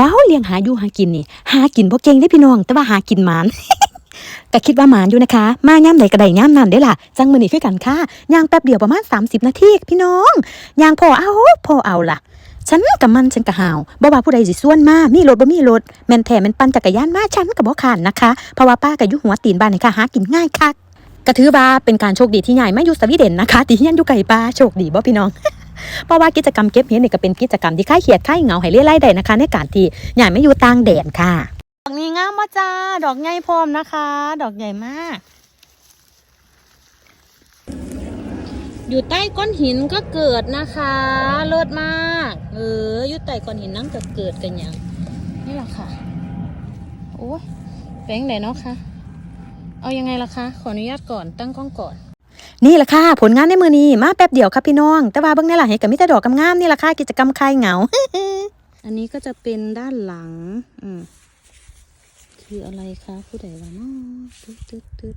ว้าวเลี้ยงหาอยู่หากินนี่ หากินบ่เก่งได้พี่น้อง แต่ว่าหากินหมานก็คิดว่าหมานอยู่นะคะ มาย่ำไหนก็ได้ย่ำนั่นได้ล่ะ จังมือนี่คือกันค่ะย่างแป๊บเดียวประมาณ 30 นาทีพี่น้องย่างพอเอาพอเอาล่ะ ฉันกับมันฉันกับหาวบ่ว่าผู้ใดสิส่วนมามีรถบ่มีรถแม่นแท้แม่นปั่นจักรยานมาฉันกับบ่ขานนะคะเพราะว่าป้าก็อยู่หัวตีนบ้านนี่ค่ะหากินง่ายคักก็ถือว่าเป็นการโชคดีที่ใหญ่ไมาอยู่สวีเดนนะคะที่เฮียนอยู่ไกลป้าโชคดีบ่พี่น้อง เพราะว่ากิจกรรมเก็บเห็ดนี่ก็เป็นกิจกรรมที่คลายเครียดคลายเหงาให้เลี่ยไล่ได้นะคะ ในการที่ใหญ่ไม่อยู่ต่างแดนค่ะ ดอกนี้งามมาจ้าดอกใหญ่พร้อมนะคะ ดอกใหญ่มาก อยู่ใต้ก้อนหินก็เกิดนะคะเลิศมากเอออยู่ใต้ก้อนหินนั่งก็เกิดกันอย่างนี่แหละค่ะโอ้ยแปลงไหนเนาะคะเอายังไงล่ะคะ ขออนุญาตก่อนตั้งกล้องก่อน นี่แหละค่ะ ผลงานในมือนี้มาแป๊บเดียวค่ะพี่น้อง แต่ว่าเบื้องในหลังเห็นกับมิตรดอกงามนี่แหละค่ะกิจกรรมคลายเหงา อันนี้ก็จะเป็นด้านหลัง อืมคืออะไรคะผู้ใดวะเนาะตึ๊ดตึ๊ดตึ๊ด